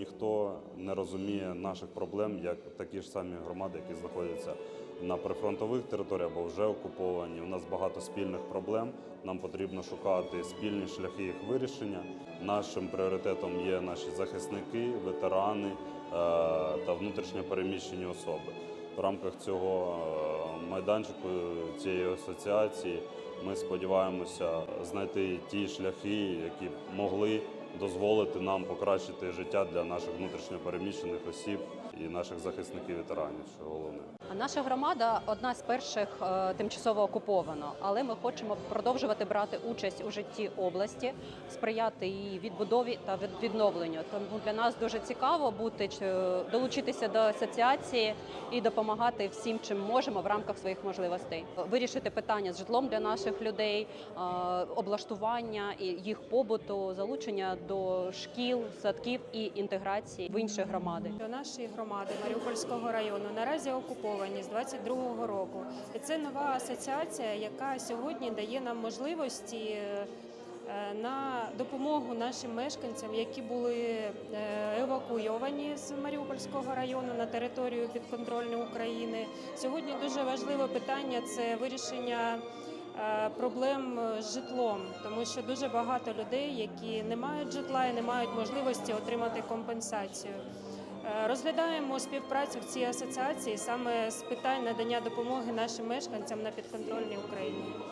ніхто не розуміє наших проблем, як такі ж самі громади, які знаходяться на прифронтових територіях або вже окуповані. У нас багато спільних проблем. Нам потрібно шукати спільні шляхи їх вирішення. Нашим пріоритетом є наші захисники, ветерани е, та внутрішньо переміщені особи. В рамках цього е, майданчику цієї асоціації ми сподіваємося знайти ті шляхи, які могли дозволити нам покращити життя для наших внутрішньо переміщених осіб і наших захисників ветеранів, що головне. Наша громада одна з перших е, тимчасово окупована, але ми хочемо продовжувати брати участь у житті області, сприяти її відбудові та від- відновленню. Тому для нас дуже цікаво бути долучитися до асоціації і допомагати всім, чим можемо в рамках своїх можливостей. Вирішити питання з житлом для наших людей, е, облаштування і їх побуту, залучення до шкіл, садків і інтеграції в інші громади. До нашої громади Маріупольського району наразі окуповані з 22-го року. І це нова асоціація, яка сьогодні дає нам можливості е, на допомогу нашим мешканцям, які були е, евакуйовані з Маріупольського району на територію підконтрольної України. Сьогодні дуже важливе питання це вирішення. Е, Проблем з житлом, тому що дуже багато людей, які не мають житла і не мають можливості отримати компенсацію. Е, Розглядаємо співпрацю в цій асоціації саме з питань надання допомоги нашим мешканцям на підконтрольній Україні.